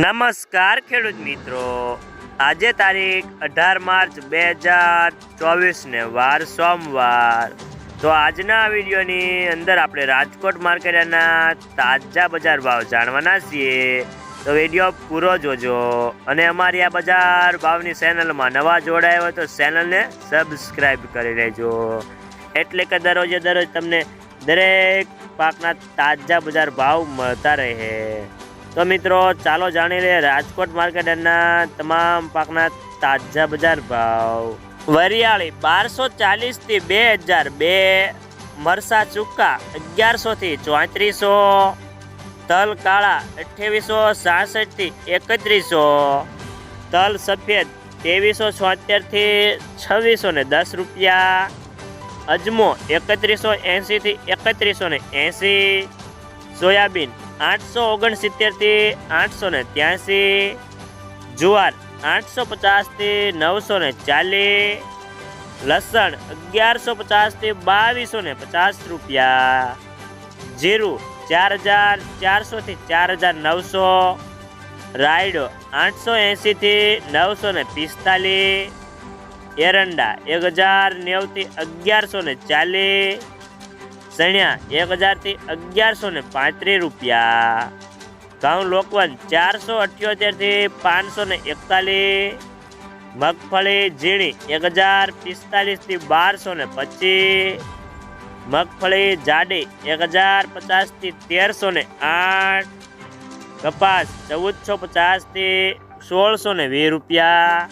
નમસ્કાર, ખેડૂત મિત્રો. આજે તારીખ અઢાર માર્ચ બે હજાર ચોવીસને વાર સોમવાર. તો આજના વિડીયોની અંદર આપણે રાજકોટ માર્કેટના તાજા બજાર ભાવ જાણવાના છીએ. તો વીડિયો પૂરો જોજો અને અમારી આ બજાર ભાવની ચેનલમાં નવા જોડાયા હોય તો ચેનલને સબસ્ક્રાઈબ કરી લેજો. એટલે કે દરરોજે દરરોજ તમને દરેક પાકના તાજા બજાર ભાવ મળતા રહે. તો મિત્રો, ચાલો જાણી લઈએ રાજકોટ માર્કેટના તમામ પાકના તાજા બજાર ભાવ. વરિયાળી બારસો ચાલીસથી બે હજાર બે, મરસા ચુક્કા અગિયારસો થી ચોત્રીસો, તલ કાળા અઠ્યાવીસો સાસઠથી એકત્રીસો, તલ સફેદ ત્રેવીસો છોતેરથી છવ્વીસો ને દસ રૂપિયા, અજમો એકત્રીસો એંસી થી એકત્રીસો ને એંસી સોયાબીન આઠસો ઓગણસિત્તેરથી આઠસો ને ત્યાંસી, જુવાર આઠસો પચાસથી નવસો ને ચાલીસ, લસણ અગિયારસો પચાસથી બાવીસો ને પચાસ રૂપિયા, જીરું ચાર હજાર ચારસોથી ચાર હજાર નવસો, રાયડો આઠસો એંશીથી નવસો ને પિસ્તાલીસ, એરંડા એક હજાર નેવથી અગિયારસો ને ચાલીસ સણ્યા એક હજારથી અગિયારસો ને પાંત્રીસ રૂપિયા. ઘઉં લોકવન ચારસો અઠ્યોતેરથી પાંચસો ને એકતાલીસ. મગફળી ઝીણી એક હજાર પિસ્તાલીસથી બારસો ને પચીસ. મગફળી જાડી એક હજાર પચાસથી તેરસો ને આઠ. કપાસ ચૌદસો પચાસથી સોળસો ને વીસ રૂપિયા.